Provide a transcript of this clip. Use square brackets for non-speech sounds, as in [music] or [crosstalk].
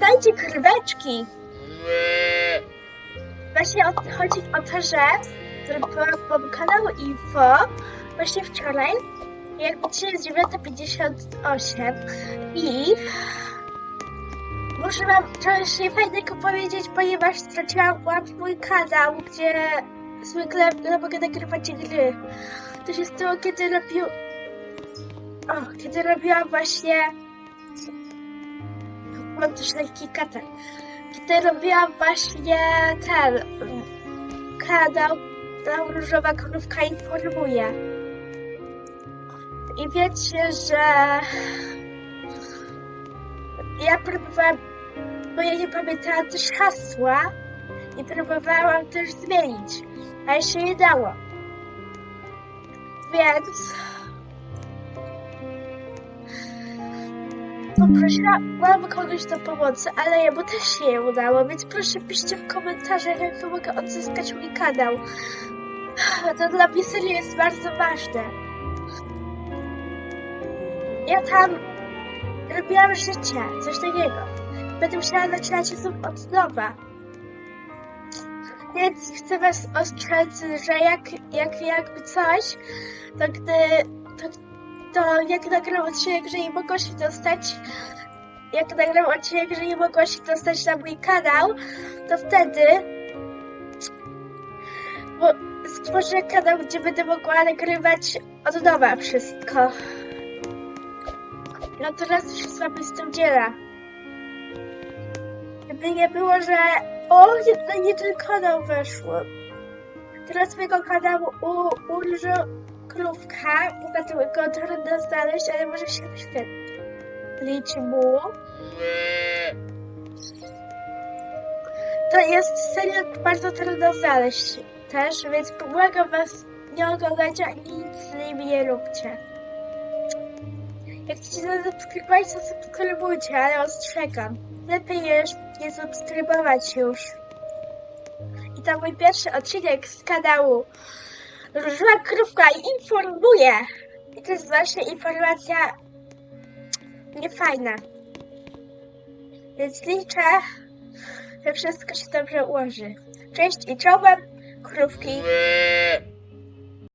Dajcie kryweczki. Właśnie o, chodzi o to, że zrobiłam kanał Info właśnie wczoraj, jak dzisiaj jest 9.58 i muszę wam coś niefajnego powiedzieć, ponieważ straciłam mój kanał, gdzie zwykle no, mogę nagrywać gry. To się stało, kiedy robił... O, kiedy robiłam właśnie... Lekki katar. Kiedy robiłam właśnie ten... Kanał tam Różowa Krówka informuje. I wiecie, że... Ja próbowałam... Bo ja nie pamiętałam też hasła. I próbowałam też zmienić. Ale się nie dało. Więc... Poprosiłam kogoś do pomocy, ale jemu też się nie udało, więc proszę piszcie w komentarzach, jak mogę odzyskać mój kanał. [sighs] To dla mnie serio jest bardzo ważne. Ja tam robiłam życie, coś takiego. Będę musiała zaczynać znów od nowa. Więc chcę was ostrzec, że jak, jak jakby coś, to gdy, to, to jak nagram odcinek, że nie mogło się dostać, jak nagram odcinek, że nie mogło się dostać na mój kanał, to wtedy bo stworzę kanał, gdzie będę mogła nagrywać od nowa wszystko. No teraz się z wami z tym dzielę. Gdyby nie było, że o, nie, ten kanał weszło. Teraz mojego kanału u, krówka, dlatego go trudno znaleźć, ale może się wyświetlić mu. To jest serio bardzo trudno znaleźć też, więc błagam was, nie oglądajcie ani nic z nimi nie róbcie. Jak chcecie zasubskrybować, to subskrybujcie, ale ostrzegam. Lepiej nie subskrybować już. I to mój pierwszy odcinek z kanału Różowa Krówka informuje. I to jest właśnie informacja niefajna. Więc liczę, że wszystko się dobrze ułoży. Cześć i czołem, krówki.